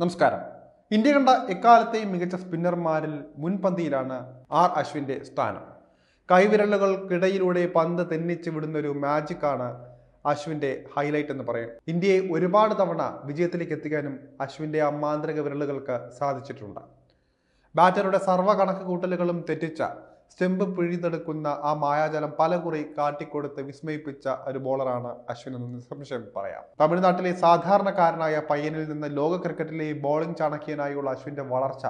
നമസ്കാരം. ഇന്ത്യ കണ്ട എക്കാലത്തെയും മികച്ച സ്പിന്നർമാരിൽ മുൻപന്തിയിലാണ് ആർ അശ്വിന്റെ സ്ഥാനം. കൈവിരലുകൾക്കിടയിലൂടെ പന്ത് തെന്നിച്ച് വിടുന്ന ഒരു മാജിക്കാണ് അശ്വിന്റെ ഹൈലൈറ്റ് എന്ന് പറയാം. ഇന്ത്യയെ ഒരുപാട് തവണ വിജയത്തിലേക്ക് എത്തിക്കാനും അശ്വിന്റെ ആ മാന്ത്രിക വിരലുകൾക്ക് സാധിച്ചിട്ടുണ്ട്. ബാറ്ററുടെ സർവ കണക്ക് കൂട്ടലുകളും തെറ്റിച്ച സ്റ്റെമ്പ് പിഴിതെടുക്കുന്ന ആ മായാജലം പലകുറി കാട്ടിക്കൊടുത്ത് വിസ്മയിപ്പിച്ച ഒരു ബോളറാണ് അശ്വിൻ എന്ന് നിസ്സംശയം പറയാം. തമിഴ്നാട്ടിലെ സാധാരണക്കാരനായ പയ്യനിൽ നിന്ന് ലോക ക്രിക്കറ്റിലെ ബോളിംഗ് ചാണക്യനായുള്ള അശ്വിന്റെ വളർച്ച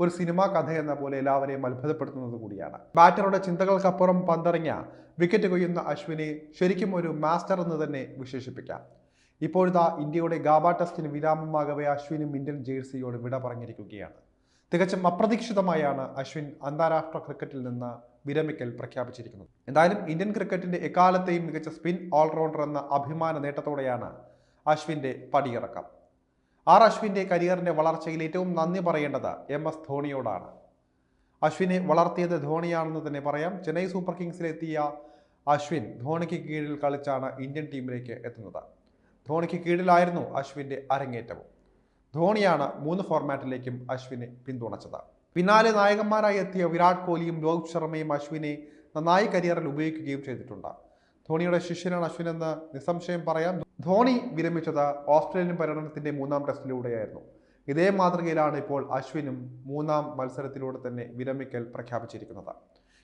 ഒരു സിനിമാ കഥ എന്ന പോലെ എല്ലാവരെയും അത്ഭുതപ്പെടുത്തുന്നത് കൂടിയാണ്. ബാറ്ററുടെ ചിന്തകൾക്കപ്പുറം പന്തറിഞ്ഞ വിക്കറ്റ് കൊയ്യുന്ന അശ്വിനെ ശരിക്കും ഒരു മാസ്റ്റർ എന്ന് തന്നെ വിശേഷിപ്പിക്കാം. ഇപ്പോഴത്തെ ഇന്ത്യയുടെ ഗാബ ടെസ്റ്റിന് വിരാമമാകവേ അശ്വിനും ഇന്ത്യൻ ജേഴ്സിയോട് വിട പറഞ്ഞിരിക്കുകയാണ്. തികച്ചും അപ്രതീക്ഷിതമായാണ് അശ്വിൻ അന്താരാഷ്ട്ര ക്രിക്കറ്റിൽ നിന്ന് വിരമിക്കൽ പ്രഖ്യാപിച്ചിരിക്കുന്നത്. എന്തായാലും ഇന്ത്യൻ ക്രിക്കറ്റിന്റെ എക്കാലത്തെയും മികച്ച സ്പിൻ ഓൾറൗണ്ടർ എന്ന അഭിമാന നേട്ടത്തോടെയാണ് അശ്വിന്റെ പടിയിറക്കം. ആർ അശ്വിന്റെ കരിയറിന്റെ വളർച്ചയിൽ ഏറ്റവും നന്ദി പറയേണ്ടത് എം എസ് ധോണിയോടാണ്. അശ്വിനെ വളർത്തിയത് ധോണിയാണെന്ന് തന്നെ പറയാം. ചെന്നൈ സൂപ്പർ കിങ്സിലെത്തിയ അശ്വിൻ ധോണിക്ക് കീഴിൽ കളിച്ചാണ് ഇന്ത്യൻ ടീമിലേക്ക് എത്തുന്നത്. ധോണിക്ക് കീഴിലായിരുന്നു അശ്വിന്റെ അരങ്ങേറ്റവും. ധോണിയാണ് മൂന്ന് ഫോർമാറ്റിലേക്കും അശ്വിനെ പിന്തുണച്ചത്. പിന്നാലെ നായകന്മാരായി എത്തിയ വിരാട് കോഹ്ലിയും രോഹിത് ശർമ്മയും അശ്വിനെ നന്നായി കരിയറിൽ ഉപയോഗിക്കുകയും ചെയ്തിട്ടുണ്ട്. ധോണിയുടെ ശിഷ്യനാണ് അശ്വിൻ എന്ന് നിസ്സംശയം പറയാം. ധോണി വിരമിച്ചത് ഓസ്ട്രേലിയൻ പര്യടനത്തിന്റെ മൂന്നാം ടെസ്റ്റിലൂടെയായിരുന്നു. ഇതേ മാതൃകയിലാണ് ഇപ്പോൾ അശ്വിനും മൂന്നാം മത്സരത്തിലൂടെ തന്നെ വിരമിക്കൽ പ്രഖ്യാപിച്ചിരിക്കുന്നത്.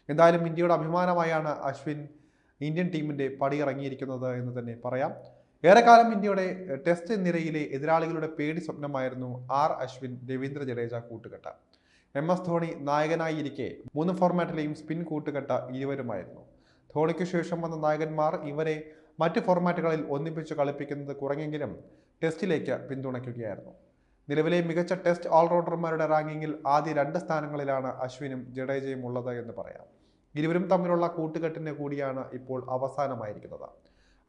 എന്തായാലും ഇന്ത്യയുടെ അഭിമാനമായാണ് അശ്വിൻ ഇന്ത്യൻ ടീമിന്റെ പടിയിറങ്ങിയിരിക്കുന്നത് എന്ന് തന്നെ പറയാം. ഏറെക്കാലം ഇന്ത്യയുടെ ടെസ്റ്റ് നിരയിലെ എതിരാളികളുടെ പേടി സ്വപ്നമായിരുന്നു ആർ അശ്വിൻ രവീന്ദ്ര ജഡേജ കൂട്ടുകെട്ട്. എം എസ് ധോണി നായകനായി ഇരിക്കെ മൂന്ന് ഫോർമാറ്റിലെയും സ്പിൻ കൂട്ടുകെട്ട ഇരുവരുമായിരുന്നു. ധോണിക്ക് ശേഷം വന്ന നായകന്മാർ ഇവരെ മറ്റ് ഫോർമാറ്റുകളിൽ ഒന്നിപ്പിച്ച് കളിപ്പിക്കുന്നത് കുറഞ്ഞെങ്കിലും ടെസ്റ്റിലേക്ക് പിന്തുണയ്ക്കുകയായിരുന്നു. നിലവിലെ മികച്ച ടെസ്റ്റ് ഓൾറൗണ്ടർമാരുടെ റാങ്കിങ്ങിൽ ആദ്യ രണ്ട് സ്ഥാനങ്ങളിലാണ് അശ്വിനും ജഡേജയും ഉള്ളത് എന്ന് പറയാം. ഇരുവരും തമ്മിലുള്ള കൂട്ടുകെട്ടിന് കൂടിയാണ് ഇപ്പോൾ അവസാനമായിരിക്കുന്നത്.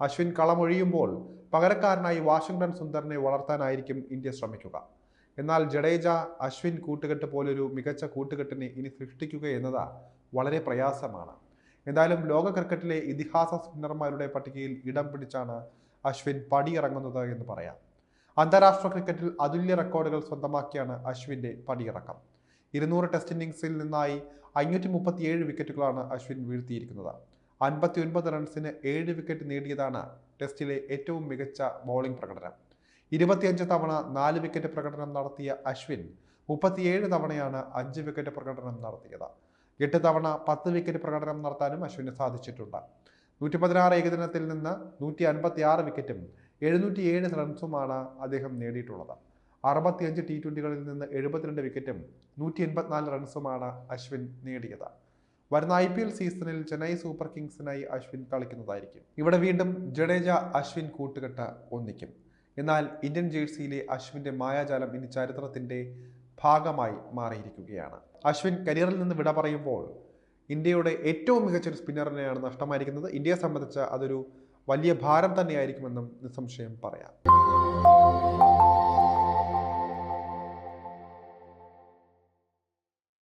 അശ്വിൻ കളമൊഴിയുമ്പോൾ പകരക്കാരനായി വാഷിംഗ്ടൺ സുന്ദറിനെ വളർത്താനായിരിക്കും ഇന്ത്യ ശ്രമിക്കുക. എന്നാൽ ജഡേജ അശ്വിൻ കൂട്ടുകെട്ട് പോലൊരു മികച്ച കൂട്ടുകെട്ടിനെ ഇനി സൃഷ്ടിക്കുക എന്നത് വളരെ പ്രയാസമാണ്. എന്തായാലും ലോക ക്രിക്കറ്റിലെ ഇതിഹാസ സ്പിന്നർമാരുടെ പട്ടികയിൽ ഇടം പിടിച്ചാണ് അശ്വിൻ പടിയിറങ്ങുന്നത് എന്ന് പറയാം. അന്താരാഷ്ട്ര ക്രിക്കറ്റിൽ അതുല്യ റെക്കോർഡുകൾ സ്വന്തമാക്കിയാണ് അശ്വിന്റെ പടിയിറക്കം. ഇരുന്നൂറ് ടെസ്റ്റ് ഇന്നിങ്സിൽ നിന്നായി അഞ്ഞൂറ്റി മുപ്പത്തിയേഴ് വിക്കറ്റുകളാണ് അശ്വിൻ വീഴ്ത്തിയിരിക്കുന്നത്. അൻപത്തി ഒൻപത് റൺസിന് ഏഴ് വിക്കറ്റ് നേടിയതാണ് ടെസ്റ്റിലെ ഏറ്റവും മികച്ച ബൗളിംഗ് പ്രകടനം. ഇരുപത്തിയഞ്ച് തവണ നാല് വിക്കറ്റ് പ്രകടനം നടത്തിയ അശ്വിൻ മുപ്പത്തിയേഴ് തവണയാണ് അഞ്ച് വിക്കറ്റ് പ്രകടനം നടത്തിയത്. എട്ട് തവണ പത്ത് വിക്കറ്റ് പ്രകടനം നടത്താനും അശ്വിന് സാധിച്ചിട്ടുണ്ട്. നൂറ്റി പതിനാറ് ഏകദിനത്തിൽ നിന്ന് നൂറ്റി അൻപത്തി ആറ് വിക്കറ്റും എഴുന്നൂറ്റി ഏഴ് റൺസുമാണ് അദ്ദേഹം നേടിയിട്ടുള്ളത്. അറുപത്തിയഞ്ച് ടി ട്വന്റികളിൽ നിന്ന് എഴുപത്തിരണ്ട് വിക്കറ്റും നൂറ്റി എൺപത്തിനാല് റൺസുമാണ് അശ്വിൻ നേടിയത്. വരുന്ന ഐ പി എൽ സീസണിൽ ചെന്നൈ സൂപ്പർ കിങ്സിനായി അശ്വിൻ കളിക്കുന്നതായിരിക്കും. ഇവിടെ വീണ്ടും ജഡേജ അശ്വിൻ കൂട്ടുകെട്ട് ഒന്നിക്കും. എന്നാൽ ഇന്ത്യൻ ജേഴ്സിയിലെ അശ്വിന്റെ മായാജാലം ഇനി ചരിത്രത്തിന്റെ ഭാഗമായി മാറിയിരിക്കുകയാണ്. അശ്വിൻ കരിയറിൽ നിന്ന് വിട പറയുമ്പോൾ ഇന്ത്യയുടെ ഏറ്റവും മികച്ചൊരു സ്പിന്നറിനെയാണ് നഷ്ടമായിരിക്കുന്നത്. ഇന്ത്യയെ സംബന്ധിച്ച് അതൊരു വലിയ ഭാരം തന്നെയായിരിക്കുമെന്നും നിസ്സംശയം പറയാം.